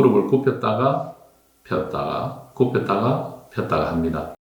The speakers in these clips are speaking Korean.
무릎을 굽혔다가 폈다가 굽혔다가 폈다가 합니다.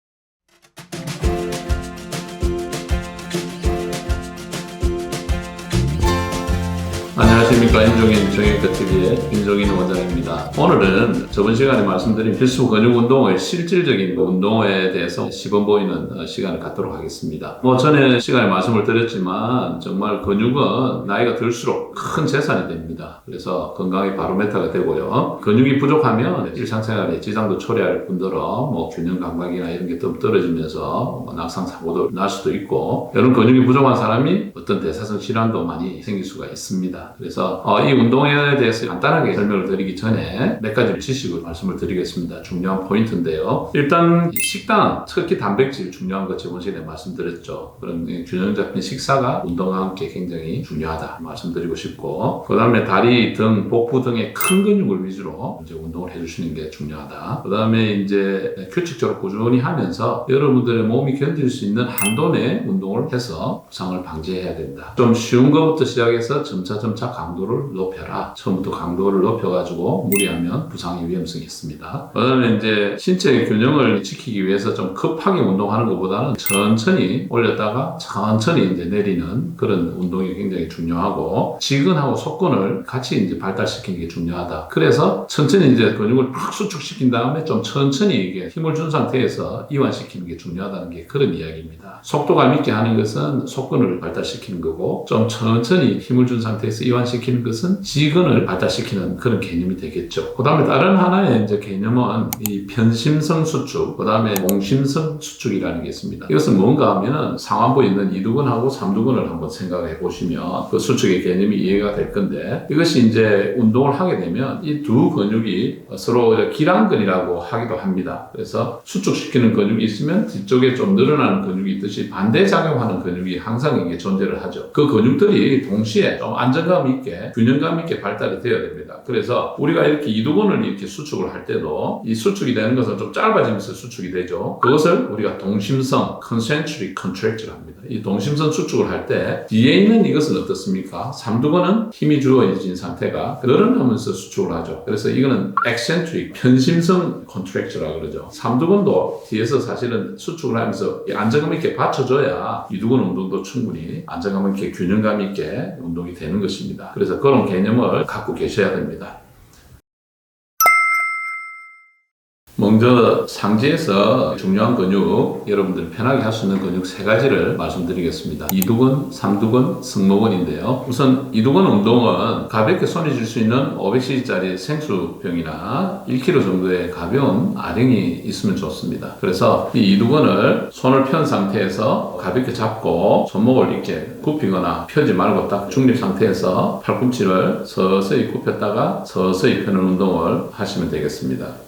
안녕하십니까 인종인 정형외과 TV의 김종인 원장입니다. 오늘은 저번 시간에 말씀드린 필수 근육 운동의 실질적인 운동에 대해서 시범 보이는 어, 시간을 갖도록 하겠습니다. 뭐 전에 시간에 말씀을 드렸지만 정말 근육은 나이가 들수록 큰 재산이 됩니다. 그래서 건강의 바로메타가 되고요. 근육이 부족하면 일상생활에 지장도 초래할 뿐더러 뭐 균형 감각이나 이런 게 좀 떨어지면서 뭐 낙상 사고도 날 수도 있고 이런 근육이 부족한 사람이 어떤 대사성 질환도 많이 생길 수가 있습니다. 그래서 어, 이 운동에 대해서 간단하게 설명을 드리기 전에 몇 가지 지식을 말씀을 드리겠습니다. 중요한 포인트인데요. 일단 이 식단, 특히 단백질 중요한 거 저번 시간에 말씀드렸죠. 그런 이 균형 잡힌 식사가 운동과 함께 굉장히 중요하다 말씀드리고 싶고 그 다음에 다리, 등, 복부 등의 큰 근육을 위주로 이제 운동을 해주시는 게 중요하다. 그 다음에 이제 규칙적으로 꾸준히 하면서 여러분들의 몸이 견딜 수 있는 한도 내 운동을 해서 부상을 방지해야 된다. 좀 쉬운 것부터 시작해서 점차 점차 강도를 높여라. 처음부터 강도를 높여가지고 무리하면 부상의 위험성이 있습니다. 그 다음에 이제 신체의 균형을 지키기 위해서 좀 급하게 운동하는 것보다는 천천히 올렸다가 천천히 이제 내리는 그런 운동이 굉장히 중요하고 지근하고 속근을 같이 이제 발달시키는 게 중요하다. 그래서 천천히 이제 근육을 팍 수축시킨 다음에 좀 천천히 이게 힘을 준 상태에서 이완시키는 게 중요하다는 게 그런 이야기입니다. 속도감 있게 하는 것은 속근을 발달시키는 거고 좀 천천히 힘을 준 상태에서 이완시키는 것은 지근을 발달시키는 그런 개념이 되겠죠. 그 다음에 다른 하나의 이제 개념은 이 편심성 수축, 그 다음에 공심성 수축이라는 게 있습니다. 이것은 뭔가 하면은 상완부에 있는 이두근하고 삼두근을 한번 생각해 보시면 그 수축의 개념이 이해가 될 건데 이것이 이제 운동을 하게 되면 이 두 근육이 서로 기랑근이라고 하기도 합니다. 그래서 수축시키는 근육이 있으면 뒤쪽에 좀 늘어나는 근육이 있듯이 반대작용하는 근육이 항상 이게 존재를 하죠. 그 근육들이 동시에 좀 안정감 있게 균형감 있게 발달이 되어야 됩니다. 그래서 우리가 이렇게 이두근을 이렇게 수축을 할 때도 이 수축이 되는 것은 좀 짧아지면서 수축이 되죠. 그것을 우리가 동심성 concentric contractile 합니다. 이 동심성 수축을 할 때 뒤에 있는 이것은 어떻습니까? 삼두근은 힘이 주어진 상태가 늘어나면서 수축을 하죠. 그래서 이거는 eccentric 편심성 contracture라고 그러죠. 삼두근도 뒤에서 사실은 수축을 하면서 이 안정감 있게 받쳐줘야 이두근 운동도 충분히 안정감 있게 균형감 있게 운동이 되는 것입니다. 그래서 그런 개념을 갖고 계셔야 됩니다. that. 먼저 상지에서 중요한 근육, 여러분들이 편하게 할 수 있는 근육 세 가지를 말씀드리겠습니다. 이두근, 삼두근, 승모근인데요. 우선 이두근 운동은 가볍게 손이 질수 있는 500cc짜리 생수병이나 1kg 정도의 가벼운 아령이 있으면 좋습니다. 그래서 이 이두근을 손을 편 상태에서 가볍게 잡고 손목을 이렇게 굽히거나 펴지 말고 딱 중립 상태에서 팔꿈치를 서서히 굽혔다가 서서히 펴는 운동을 하시면 되겠습니다.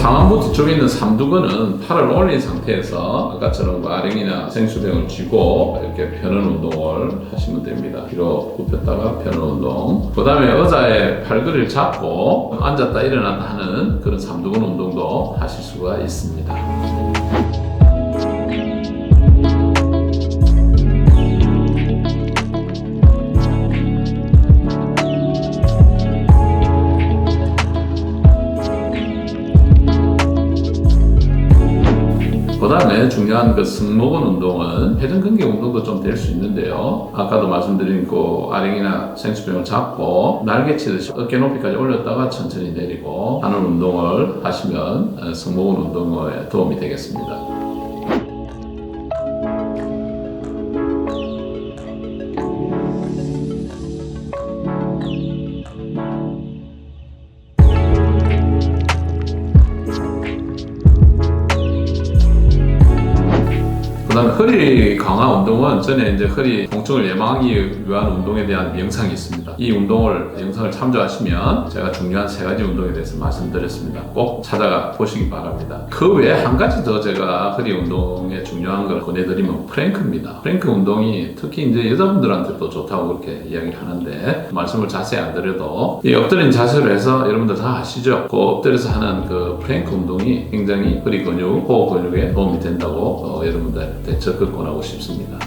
상완부 뒤쪽에 있는 삼두근은 팔을 올린 상태에서 아까처럼 뭐 아령이나 생수병을 쥐고 이렇게 펴는 운동을 하시면 됩니다. 뒤로 굽혔다가 펴는 운동. 그 다음에 의자에 팔걸이를 잡고 앉았다 일어났다 하는 그런 삼두근 운동도 하실 수가 있습니다. 그 다음에 중요한 그 승모근 운동은 회전근개 운동도 좀 될 수 있는데요. 아까도 말씀드린 그 아령이나 생수병을 잡고 날개 치듯이 어깨 높이까지 올렸다가 천천히 내리고 하는 운동을 하시면 어, 승모근 운동에 도움이 되겠습니다. 그 다음에 허리 강화 운동은 전에 이제 허리 통증을 예방하기 위한 운동에 대한 영상이 있습니다. 이 운동을 영상을 참조하시면 제가 중요한 세 가지 운동에 대해서 말씀드렸습니다. 꼭 찾아가 보시기 바랍니다. 그 외에 한 가지 더 제가 허리 운동에 중요한 걸 권해드리면 프랭크입니다. 프랭크 운동이 특히 이제 여자분들한테도 좋다고 그렇게 이야기를 하는데 말씀을 자세히 안 드려도 이 엎드린 자세를 해서 여러분들 다 아시죠? 그 엎드려서 하는 그 프랭크 운동이 굉장히 허리 근육, 호흡 근육에 도움이 된다고 어, 여러분들한테 적극 권하고 싶습니다.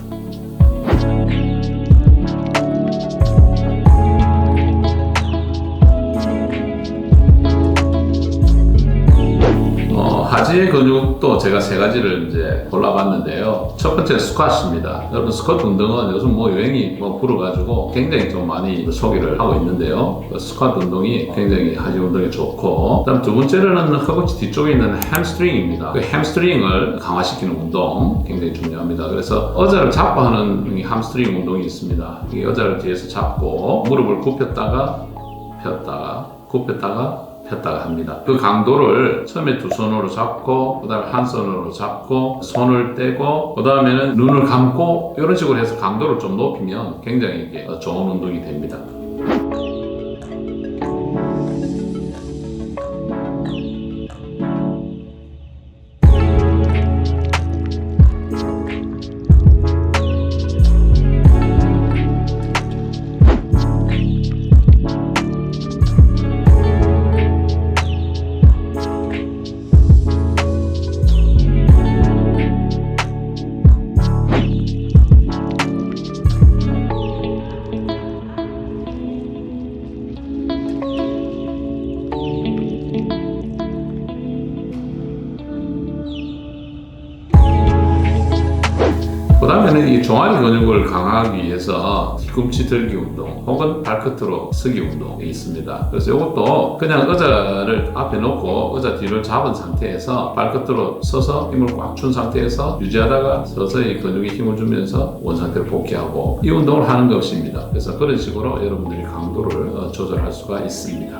어, 하지의 근육도 제가 세 가지를 이제 골라봤는데요. 첫 번째 스쿼트입니다. 여러분 스쿼트 운동은 요즘 뭐 유행이 뭐 불어가지고 굉장히 좀 많이 소개를 하고 있는데요. 그 스쿼트 운동이 굉장히 하지 운동에 좋고, 그다음 두 번째로는 허벅지 뒤쪽에 있는 햄스트링입니다. 그 햄스트링을 강화시키는 운동 굉장히 중요합니다. 그래서 의자를 잡고 하는 이 햄스트링 운동이 있습니다. 이 의자를 뒤에서 잡고 무릎을 굽혔다가 폈다가 굽혔다가 폈다가 합니다. 그 강도를 처음에 두 손으로 잡고 그다음에 한 손으로 잡고 손을 떼고 그다음에는 눈을 감고 이런 식으로 해서 강도를 좀 높이면 굉장히 좋은 운동이 됩니다. 그 다음에는 이 종아리 근육을 강화하기 위해서 뒤꿈치 들기 운동 혹은 발끝으로 서기 운동이 있습니다. 그래서 이것도 그냥 의자를 앞에 놓고 의자 뒤를 잡은 상태에서 발끝으로 서서 힘을 꽉 준 상태에서 유지하다가 서서히 근육에 힘을 주면서 원상태로 복귀하고 이 운동을 하는 것입니다. 그래서 그런 식으로 여러분들이 강도를 어, 조절할 수가 있습니다.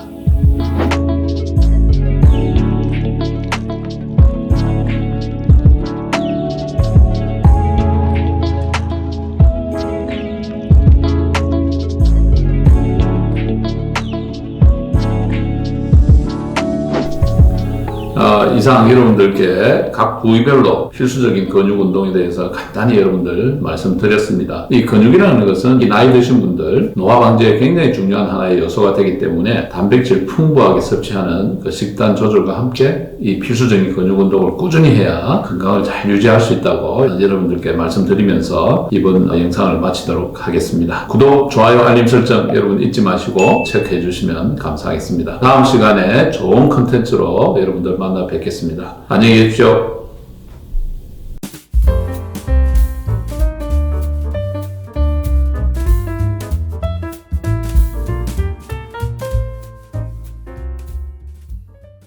어, 이상 여러분들께 각 부위별로 필수적인 근육 운동에 대해서 간단히 여러분들 말씀드렸습니다. 이 근육이라는 것은 이 나이 드신 분들 노화 방지에 굉장히 중요한 하나의 요소가 되기 때문에 단백질 풍부하게 섭취하는 그 식단 조절과 함께 이 필수적인 근육 운동을 꾸준히 해야 건강을 잘 유지할 수 있다고 여러분들께 말씀드리면서 이번 영상을 마치도록 하겠습니다. 구독, 좋아요, 알림 설정 여러분 잊지 마시고 체크해 주시면 감사하겠습니다. 다음 시간에 좋은 컨텐츠로 여러분들 만나 뵙겠습니다. 안녕히 계십시오.